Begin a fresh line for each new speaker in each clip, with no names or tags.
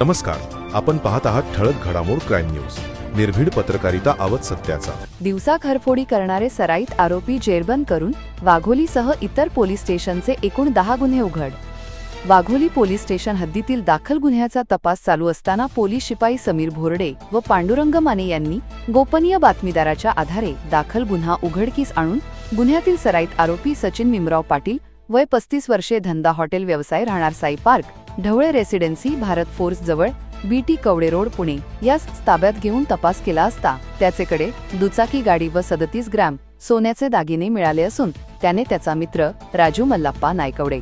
नमस्कार आपण पाहत आहात ठळक घडामोड क्राईम न्यूज. निर्भीड पत्रकारिता आवत सत्याचा.
दिवसा घरफोडी करणारे सराईत आरोपी जेरबंद करून वाघोलीसह इतर पोलीस स्टेशनचे एकूण दहा गुन्हे उघड. वाघोली पोलीस स्टेशन हद्दीतील दाखल गुन्ह्याचा तपास चालू असताना पोलीस शिपाई समीर भोरडे व पांडुरंग माने यांनी गोपनीय बातमीदाराच्या आधारे दाखल गुन्हा उघडकीस आणून गुन्ह्यातील सराईत आरोपी सचिन मिमराव पाटील वय पस्तीस वर्षे धंदा हॉटेल व्यवसाय राहणार Sai park Dhawale residency Bharat force जवळ बीटी कवडे रोड पुणे. यास ताब्यात घेऊन तपास केला असता त्याचेकडे दुचाकी गाडी व सदतीस ग्रॅम सोन्याचे दागिने मिळाले असून त्याने त्याचा मित्र राजू मल्लाप्पा नायकवडे.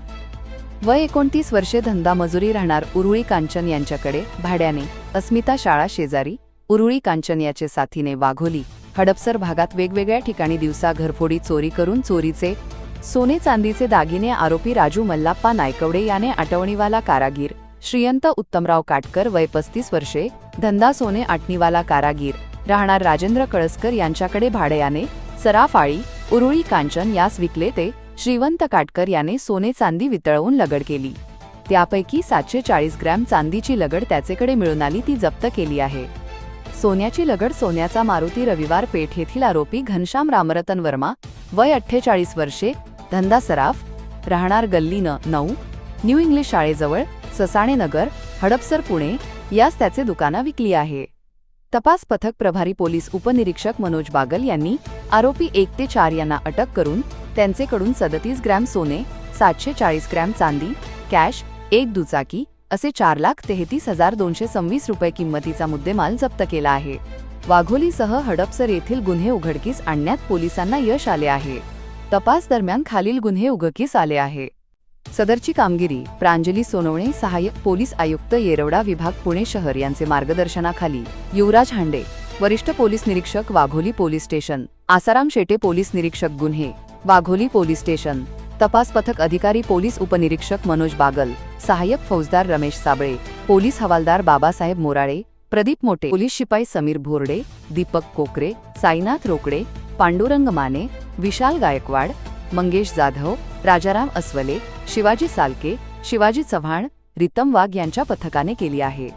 वय एकोणतीस वर्षे धंदा मजुरी राहणार उरुळी कांचन यांच्याकडे भाड्याने अस्मिता शाळा शेजारी उरुळी कांचन याचे साथीने वाघोली हडपसर भागात वेगवेगळ्या ठिकाणी दिवसा घरफोडी चोरी करून चोरीचे सोने चांदीचे दागिने आरोपी राजू मल्लाप्पा नायकवडे याने आटवणीवाला कारागीर श्रीयंत उत्तमराव काटकर वय पस्तीस वर्षे धंदा सोने आटणीवाला कारागीर राहणार राजेंद्र कळसकर यांच्याकडे भाड्याने सराफाळी उरुळी कांचन यास विकले ते श्रीवंत काटकर याने सोने चांदी वितळवून लगड केली. त्यापैकी सातशे चाळीस ग्रॅम चांदीची लगड त्याचेकडे मिळून आली ती जप्त केली आहे. सोन्याची लगड सोन्याचा मारुती रविवार पेठ येथील आरोपी घनश्याम रामरतन वर्मा वय अठ्ठेचाळीस वर्षे धंदा सराफ राहणार गल्ली न नऊ न्यू इंग्लिश शाळेजवळ ससाणे नगर हडपसर पुणे यास त्याचे दुकानं विकली आहे. तपास पथक प्रभारी पोलीस उपनिरीक्षक मनोज बागल यांनी आरोपी एक ते चार यांना अटक करून त्यांचेकडून सदतीस ग्रॅम सोने सातशे चाळीस ग्रॅम चांदी कॅश एक दुचाकी असे चार लाख तेहतीस हजार दोनशे सव्वीस रुपये किंमतीचा मुद्देमाल जप्त केला आहे. वाघोलीसह हडपसर येथील गुन्हे उघडकीस आणण्यात पोलिसांना यश आले आहे. तपास दरम्यान खालील गुन्हे उघडकीस आले आहे सदरची कामगिरी प्रांजली सोनवणे सहाय्यक पोलीस आयुक्त येरवडा विभाग पुणे शहर यांचे मार्गदर्शनाखाली. युवराज हांडे वरिष्ठ पोलीस निरीक्षक Wagholi police station. Asaram Shete police निरीक्षक गुन्हे. Wagholi police station. तपास पथक अधिकारी पोलीस उपनिरीक्षक मनोज बागल. सहाय्यक फौजदार रमेश साबळे. पोलीस हवालदार बाबासाहेब मोराळे. प्रदीप मोटे. पोलीस शिपाई समीर भोरडे. दीपक कोकरे. साईनाथ रोकडे. पांडुरंग माने. विशाल गायकवाड मंगेश जाधव राजाराम अस्वले शिवाजी सालके शिवाजी चव्हाण रितम वाघ यांच्या पथकाने केली आहे.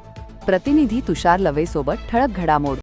प्रतिनिधी तुषार लवेसोबत ठळक घडामोड.